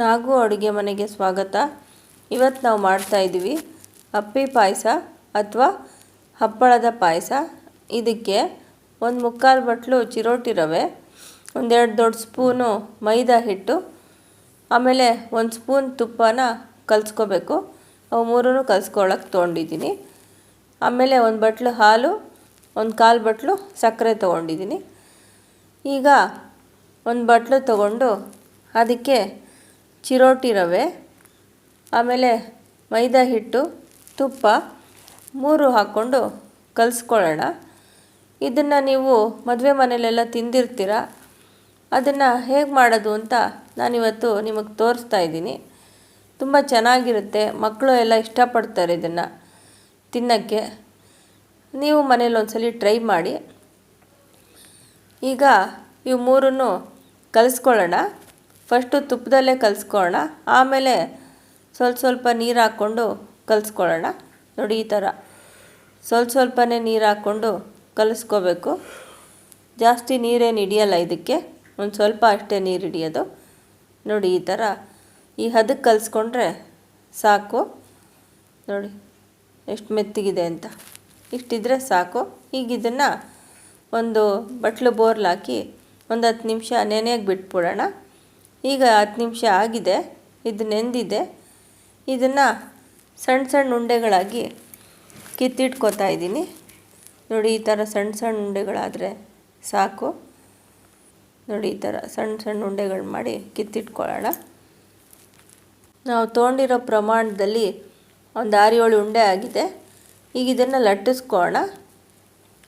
ನಾಗು ಅಡುಗೆ ಮನೆಗೆ ಸ್ವಾಗತ. ಇವತ್ತು ನಾವು ಮಾಡ್ತಾ ಇದ್ದೀವಿ ಅಪ್ಪಿ ಪಾಯಸ ಅಥವಾ ಹಪ್ಪಳದ ಪಾಯಸ. ಇದಕ್ಕೆ ಒಂದು ಮುಕ್ಕಾಲು ಬಟ್ಲು ಚಿರೋಟಿ ರವೆ, ಒಂದೆರಡು ದೊಡ್ಡ ಸ್ಪೂನು ಮೈದಾ ಹಿಟ್ಟು, ಆಮೇಲೆ ಒಂದು ಸ್ಪೂನ್ ತುಪ್ಪನ ಕಲಿಸ್ಕೋಬೇಕು. ಅವು ಮೂರೂ ಕಲಿಸ್ಕೊಳ್ಳೋಕೆ ತೊಗೊಂಡಿದ್ದೀನಿ. ಆಮೇಲೆ ಒಂದು ಬಟ್ಲು ಹಾಲು, ಒಂದು ಕಾಲು ಬಟ್ಲು ಸಕ್ಕರೆ ತೊಗೊಂಡಿದ್ದೀನಿ. ಈಗ ಒಂದು ಬಟ್ಲು ತಗೊಂಡು ಅದಕ್ಕೆ ಚಿರೋಟಿ ರವೆ, ಆಮೇಲೆ ಮೈದಾ ಹಿಟ್ಟು, ತುಪ್ಪ, ಮೂರು ಹಾಕ್ಕೊಂಡು ಕಲಿಸ್ಕೊಳ್ಳೋಣ. ಇದನ್ನು ನೀವು ಮದುವೆ ಮನೆಯಲ್ಲೆಲ್ಲ ತಿಂದಿರ್ತೀರ? ಅದನ್ನು ಹೇಗೆ ಮಾಡೋದು ಅಂತ ನಾನಿವತ್ತು ನಿಮಗೆ ತೋರಿಸ್ತಾ ಇದ್ದೀನಿ. ತುಂಬ ಚೆನ್ನಾಗಿರುತ್ತೆ ಮಕ್ಕಳು ಎಲ್ಲ ಇಷ್ಟಪಡ್ತಾರೆ ಇದನ್ನು ತಿನ್ನೋಕ್ಕೆ. ನೀವು ಮನೇಲಿ ಒಂದ್ಸಲಿ ಟ್ರೈ ಮಾಡಿ. ಈಗ ಇವು ಮೂರನ್ನು ಕಲಿಸ್ಕೊಳ್ಳೋಣ. ಫಸ್ಟು ತುಪ್ಪದಲ್ಲೇ ಕಲಿಸ್ಕೊಳ್ಳೋಣ. ಆಮೇಲೆ ಸ್ವಲ್ಪ ಸ್ವಲ್ಪ ನೀರು ಹಾಕ್ಕೊಂಡು ಕಲಿಸ್ಕೊಳ್ಳೋಣ. ನೋಡಿ ಈ ಥರ. ಸ್ವಲ್ಪ ಸ್ವಲ್ಪನೇ ನೀರು ಹಾಕ್ಕೊಂಡು ಕಲಿಸ್ಕೋಬೇಕು. ಜಾಸ್ತಿ ನೀರೇನು ಹಿಡಿಯಲ್ಲ ಇದಕ್ಕೆ. ಒಂದು ಸ್ವಲ್ಪ ಅಷ್ಟೇ ನೀರು ಹಿಡಿಯೋದು. ನೋಡಿ ಈ ಥರ. ಈ ಹದಕ್ಕೆ ಕಲಿಸ್ಕೊಂಡ್ರೆ ಸಾಕು. ನೋಡಿ ಎಷ್ಟು ಮೆತ್ತಗಿದೆ ಅಂತ. ಇಷ್ಟಿದ್ರೆ ಸಾಕು. ಈಗ ಇದನ್ನು ಒಂದು ಬಟ್ಲು ಬೋರ್ಲ್ ಹಾಕಿ ಒಂದು ಹತ್ತು ನಿಮಿಷ ನೆನೆಯಾಗಿ ಬಿಟ್ಬಿಡೋಣ. ಈಗ ಹತ್ತು ನಿಮಿಷ ಆಗಿದೆ, ಇದು ನೆಂದಿದೆ. ಇದನ್ನು ಸಣ್ಣ ಸಣ್ಣ ಉಂಡೆಗಳಾಗಿ ಕಿತ್ತಿಟ್ಕೋತಾ ಇದ್ದೀನಿ. ನೋಡಿ, ಈ ಥರ ಸಣ್ಣ ಸಣ್ಣ ಉಂಡೆಗಳಾದರೆ ಸಾಕು. ನೋಡಿ, ಈ ಥರ ಸಣ್ಣ ಸಣ್ಣ ಉಂಡೆಗಳು ಮಾಡಿ ಕಿತ್ತಿಟ್ಕೊಳ್ಳೋಣ. ನಾವು ತೊಗೊಂಡಿರೋ ಪ್ರಮಾಣದಲ್ಲಿ ಒಂದು ಆರು ಉಂಡೆ ಆಗಿದೆ. ಈಗ ಇದನ್ನು ಲಟ್ಟಿಸ್ಕೊಳ್ಳೋಣ.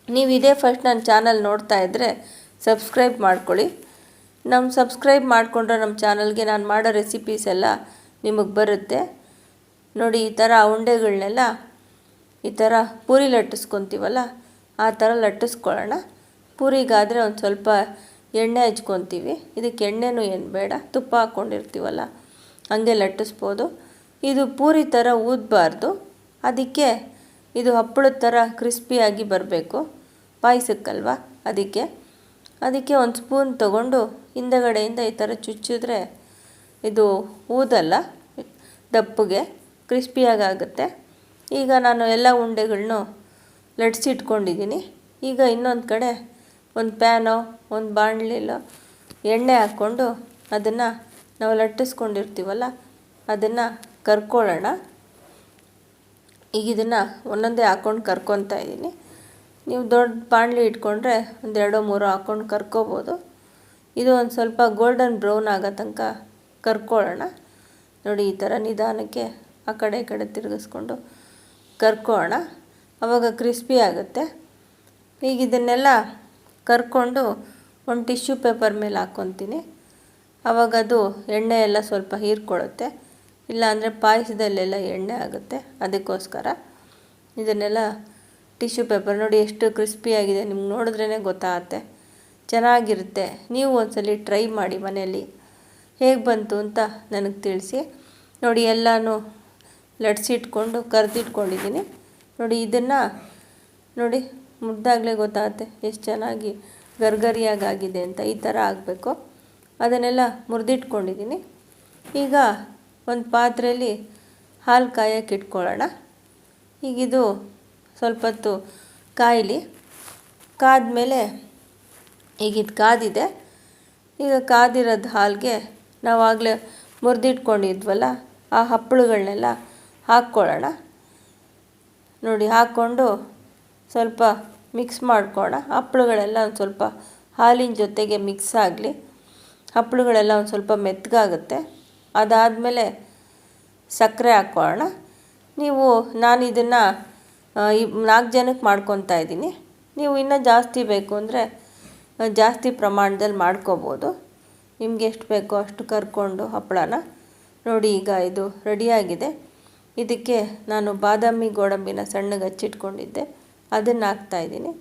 ನೀವು ಇದೇ ಫಸ್ಟ್ ನನ್ನ ಚಾನಲ್ ನೋಡ್ತಾ ಇದ್ದರೆ ಸಬ್ಸ್ಕ್ರೈಬ್ ಮಾಡ್ಕೊಳ್ಳಿ. ನಮ್ಮ ಸಬ್ಸ್ಕ್ರೈಬ್ ಮಾಡಿಕೊಂಡ್ರೆ ನಮ್ಮ ಚಾನಲ್ಗೆ ನಾನು ಮಾಡೋ ರೆಸಿಪೀಸ್ ಎಲ್ಲ ನಿಮಗೆ ಬರುತ್ತೆ. ನೋಡಿ, ಈ ಥರ ಉಂಡೆಗಳನ್ನೆಲ್ಲ ಈ ಥರ ಪೂರಿ ಲಟ್ಟಿಸ್ಕೊತೀವಲ್ಲ, ಆ ಥರ ಲಟ್ಟಿಸ್ಕೊಳ್ಳೋಣ. ಪೂರಿಗಾದರೆ ಒಂದು ಸ್ವಲ್ಪ ಎಣ್ಣೆ ಹಚ್ಕೊತೀವಿ. ಇದಕ್ಕೆ ಎಣ್ಣೆನೂ ಏನು ಬೇಡ, ತುಪ್ಪ ಹಾಕ್ಕೊಂಡಿರ್ತೀವಲ್ಲ ಹಂಗೆ ಲಟ್ಟಿಸ್ಬೋದು. ಇದು ಪೂರಿ ಥರ ಊದಬಾರ್ದು. ಅದಕ್ಕೆ ಇದು ಹಪ್ಪಳದ ಥರ ಕ್ರಿಸ್ಪಿಯಾಗಿ ಬರಬೇಕು. ಪಾಯಸಕ್ಕಲ್ವ? ಅದಕ್ಕೆ ಅದಕ್ಕೆ ಒಂದು ಸ್ಪೂನ್ ತಗೊಂಡು ಹಿಂದಗಡೆಯಿಂದ ಈ ಥರ ಚುಚ್ಚಿದ್ರೆ ಇದು ಊದಲ್ಲ, ದಪ್ಪಗೆ, ಕ್ರಿಸ್ಪಿಯಾಗಿ ಆಗುತ್ತೆ. ಈಗ ನಾನು ಎಲ್ಲ ಉಂಡೆಗಳನ್ನೂ ಲಟ್ಸಿಟ್ಕೊಂಡಿದ್ದೀನಿ ಈಗ ಇನ್ನೊಂದು ಕಡೆ ಒಂದು ಪ್ಯಾನೋ, ಒಂದು ಬಾಣಲಿಲೋ ಎಣ್ಣೆ ಹಾಕ್ಕೊಂಡು ಅದನ್ನು ನಾವು ಲಟ್ಟಿಸ್ಕೊಂಡಿರ್ತೀವಲ್ಲ, ಅದನ್ನು ಕರ್ಕೊಳ್ಳೋಣ. ಈಗ ಇದನ್ನು ಒಂದೊಂದೇ ಹಾಕ್ಕೊಂಡು ಕರ್ಕೊತಾ ಇದ್ದೀನಿ. ನೀವು ದೊಡ್ಡ ಬಾಣಲಿ ಇಟ್ಕೊಂಡ್ರೆ ಒಂದೆರಡೋ ಮೂರೋ ಹಾಕ್ಕೊಂಡು ಕರ್ಕೋಬೋದು. ಇದು ಒಂದು ಸ್ವಲ್ಪ ಗೋಲ್ಡನ್ ಬ್ರೌನ್ ಆಗೋ ತನಕ ಕರ್ಕೊಳ್ಳೋಣ. ನೋಡಿ, ಈ ಥರ ನಿಧಾನಕ್ಕೆ ಆ ಕಡೆ, ಈ ಕಡೆ ತಿರುಗಿಸ್ಕೊಂಡು ಕರ್ಕೊಳ್ಳೋಣ. ಆವಾಗ ಕ್ರಿಸ್ಪಿ ಆಗುತ್ತೆ. ಈಗ ಇದನ್ನೆಲ್ಲ ಕರ್ಕೊಂಡು ಒಂದು ಟಿಶ್ಯೂ ಪೇಪರ್ ಮೇಲೆ ಹಾಕ್ಕೊತೀನಿ ಆವಾಗ ಅದು ಎಣ್ಣೆ ಎಲ್ಲ ಸ್ವಲ್ಪ ಹೀರ್ಕೊಳ್ಳುತ್ತೆ. ಇಲ್ಲಾಂದರೆ ಪಾಯಸದಲ್ಲೆಲ್ಲ ಎಣ್ಣೆ ಆಗುತ್ತೆ. ಅದಕ್ಕೋಸ್ಕರ ಇದನ್ನೆಲ್ಲ ಟಿಶ್ಯೂ ಪೇಪರ್ ನೋಡಿ ಎಷ್ಟು ಕ್ರಿಸ್ಪಿಯಾಗಿದೆ ನಿಮ್ಗೆ ನೋಡಿದ್ರೇ ಗೊತ್ತಾಗತ್ತೆ. ಚೆನ್ನಾಗಿರುತ್ತೆ. ನೀವು ಒಂದ್ಸಲಿ ಟ್ರೈ ಮಾಡಿ ಮನೆಯಲ್ಲಿ. ಹೇಗೆ ಬಂತು ಅಂತ ನನಗೆ ತಿಳಿಸಿ. ನೋಡಿ ಎಲ್ಲನೂ ಲಟ್ಸಿಟ್ಕೊಂಡು ಕರೆದಿಟ್ಕೊಂಡಿದ್ದೀನಿ. ನೋಡಿ ಇದನ್ನು ನೋಡಿ ಮುದ್ದಾಗಲೇ ಗೊತ್ತಾಗುತ್ತೆ ಎಷ್ಟು ಚೆನ್ನಾಗಿ ಗರ್ಗರಿಯಾಗಾಗಿದೆ ಅಂತ ಈ ಥರ ಆಗಬೇಕು. ಅದನ್ನೆಲ್ಲ ಮುರಿದಿಟ್ಕೊಂಡಿದ್ದೀನಿ. ಈಗ ಒಂದು ಪಾತ್ರೆಯಲ್ಲಿ ಹಾಲು ಕಾಯಕ್ಕೆ ಇಟ್ಕೊಳ್ಳೋಣ. ಈಗಿದು ಸ್ವಲ್ಪ ಹೊತ್ತು ಕಾಯಲಿ. ಕಾದ್ಮೇಲೆ ಈಗ ಇದು ಕಾದಿದೆ. ಈಗ ಕಾದಿರೋದು ಹಾಲಿಗೆ ನಾವಾಗಲೇ ಮುರಿದಿಟ್ಕೊಂಡಿದ್ವಲ್ಲ, ಆ ಹಪ್ಪಳುಗಳನ್ನೆಲ್ಲ ಹಾಕ್ಕೊಳ್ಳೋಣ. ನೋಡಿ, ಹಾಕ್ಕೊಂಡು ಸ್ವಲ್ಪ ಮಿಕ್ಸ್ ಮಾಡ್ಕೊಳ್ಳೋಣ ಹಪ್ಪಳುಗಳೆಲ್ಲ ಒಂದು ಸ್ವಲ್ಪ ಹಾಲಿನ ಜೊತೆಗೆ ಮಿಕ್ಸ್ ಆಗಲಿ. ಹಪ್ಪಳುಗಳೆಲ್ಲ ಒಂದು ಸ್ವಲ್ಪ ಮೆತ್ತಗಾಗುತ್ತೆ ಅದಾದಮೇಲೆ ಸಕ್ಕರೆ ಹಾಕ್ಕೊಳ್ಳೋಣ. ನೀವು ನಾನು ಇದನ್ನು ಈ ನಾಲ್ಕು ಜನಕ್ಕೆ ಮಾಡ್ಕೊತಾ ಇದ್ದೀನಿ. ನೀವು ಇನ್ನೂ ಜಾಸ್ತಿ ಬೇಕು ಅಂದರೆ ಜಾಸ್ತಿ ಪ್ರಮಾಣದಲ್ಲಿ ಮಾಡ್ಕೋಬೋದು. ನಿಮ್ಗೆ ಎಷ್ಟು ಬೇಕೋ ಅಷ್ಟು ಕರ್ಕೊಂಡು ಹಪ್ಪಳನ ನೋಡಿ ಈಗ ಇದು ರೆಡಿಯಾಗಿದೆ ಇದಕ್ಕೆ ನಾನು ಬಾದಾಮಿ ಗೋಡಂಬಿನ ಸಣ್ಣಗೆ ಹಚ್ಚಿಟ್ಕೊಂಡಿದ್ದೆ. ಅದನ್ನು ಹಾಕ್ತಾಯಿದ್ದೀನಿ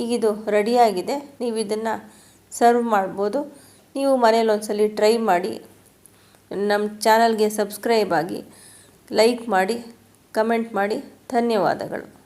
ಈಗಿದು ರೆಡಿಯಾಗಿದೆ ನೀವು ಇದನ್ನು ಸರ್ವ್ ಮಾಡ್ಬೋದು. ನೀವು ಮನೇಲಿ ಒಂದ್ಸಲಿ ಟ್ರೈ ಮಾಡಿ. ನಮ್ಮ ಚಾನಲ್ಗೆ ಸಬ್ಸ್ಕ್ರೈಬ್ ಆಗಿ ಲೈಕ್ ಮಾಡಿ ಕಮೆಂಟ್ ಮಾಡಿ. ಧನ್ಯವಾದಗಳು.